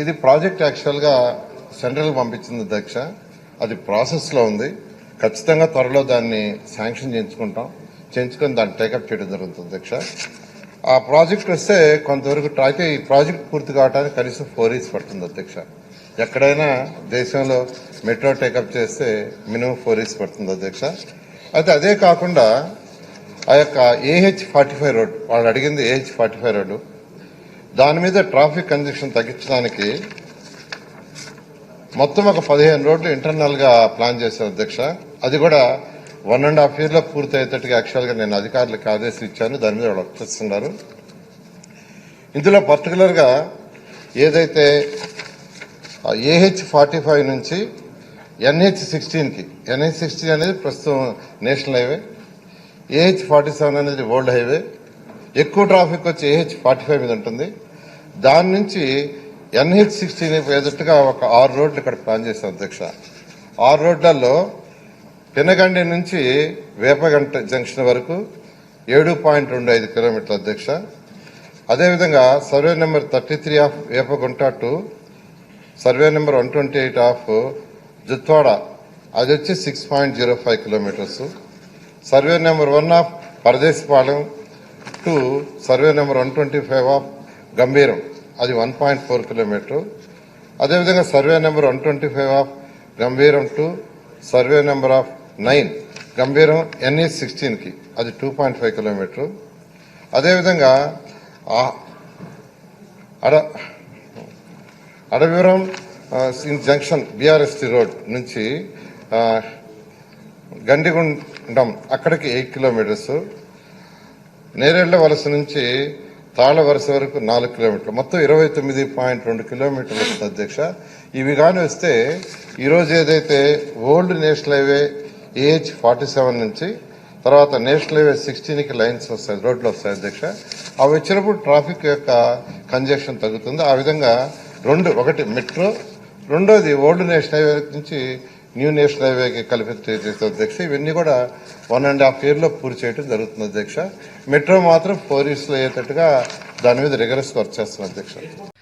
ఇది ప్రాజెక్ట్ యాక్చువల్గా సెంట్రల్ పంపించింది అధ్యక్ష. అది ప్రాసెస్లో ఉంది. ఖచ్చితంగా త్వరలో దాన్ని శాంక్షన్ చేయించుకుంటాం. చేయించుకొని దాన్ని టేకప్ చేయడం జరుగుతుంది అధ్యక్ష. ఆ ప్రాజెక్ట్ వస్తే కొంతవరకు అయితే ఈ ప్రాజెక్ట్ పూర్తి కావడానికి కనీసం ఫోర్ ఇయర్స్ పడుతుంది అధ్యక్ష. ఎక్కడైనా దేశంలో మెట్రో టేకప్ చేస్తే మినిమం ఫోర్ ఇయర్స్ పడుతుంది అధ్యక్ష. అయితే అదే కాకుండా ఆ యొక్క ఏహెచ్ ఫార్టీ ఫైవ్ రోడ్ వాళ్ళు అడిగింది ఏహెచ్ ఫార్టీ ఫైవ్ రోడ్డు దాని మీద ట్రాఫిక్ కంజక్షన్ తగ్గించడానికి మొత్తం ఒక పదిహేను రోడ్లు ఇంటర్నల్గా ప్లాన్ చేశారు అధ్యక్ష. అది కూడా వన్ అండ్ హాఫ్ ఇయర్లో పూర్తి అయ్యేటట్టుగా యాక్చువల్గా నేను అధికారులకు ఆదేశం ఇచ్చాను. దాని మీద వాళ్ళు వచ్చేస్తున్నారు ఇందులో పర్టికులర్గా ఏదైతే ఏహెచ్ ఫార్టీ ఫైవ్ నుంచి ఎన్హెచ్ సిక్స్టీన్కి ఎన్హెచ్ సిక్స్టీన్ అనేది ప్రస్తుతం national highway AH forty seven అనేది వరల్డ్ హైవే ఎక్కువ ట్రాఫిక్ వచ్చి ఏహెచ్ ఫార్టీ ఫైవ్ మీద ఉంటుంది. దాని నుంచి ఎన్హెచ్ సిక్స్టీన్ ఎదుట్టుగా ఒక ఆరు రోడ్లు ఇక్కడ ప్లాన్ చేశాం అధ్యక్ష. ఆరు రోడ్లలో పినగండి నుంచి వేపగంట జంక్షన్ వరకు ఏడు పాయింట్ రెండు ఐదు కిలోమీటర్ల అధ్యక్ష. అదేవిధంగా survey number thirty three of Vepagunta to survey number one twenty eight of Jutwada. అది వచ్చి six point zero five kilometres. Survey number one of Paradesipalem to survey number one twenty five of Gambhiram. అది one point four kilometre. అదేవిధంగా survey number one twenty five of Gambhiram to survey number of nine. Gambhiram NE సిక్స్టీన్కి. అది two point five kilometre. అదేవిధంగా అడ అడ Adavivaram junction బీఆర్ఎస్టీ road నుంచి గండిగుండం అక్కడికి eight kilometres. Nerella వలస నుంచి తాళ వరుస వరకు నాలుగు కిలోమీటర్లు. మొత్తం ఇరవై తొమ్మిది పాయింట్ రెండు కిలోమీటర్లు వస్తుంది అధ్యక్ష. ఇవి కానీ వస్తే ఈరోజు ఏదైతే old national highway AH forty seven నుంచి తర్వాత నేషనల్ హైవే సిక్స్టీన్కి లైన్స్ వస్తాయి రోడ్లు వస్తాయి అధ్యక్ష. అవి వచ్చినప్పుడు ట్రాఫిక్ యొక్క కంజెక్షన్ తగ్గుతుంది. ఆ విధంగా రెండు ఒకటి మెట్రో రెండోది ఓల్డ్ నేషనల్ హైవే నుంచి న్యూ నేషనల్ హైవేకి కలిపి చేసే అధ్యక్ష. ఇవన్నీ కూడా వన్ అండ్ హాఫ్ ఇయర్లో పూర్తి చేయడం జరుగుతుంది అధ్యక్ష. మెట్రో మాత్రం ఫోర్ అయ్యేటట్టుగా దాని మీద రిగరస్ వర్క్ చేస్తుంది అధ్యక్ష.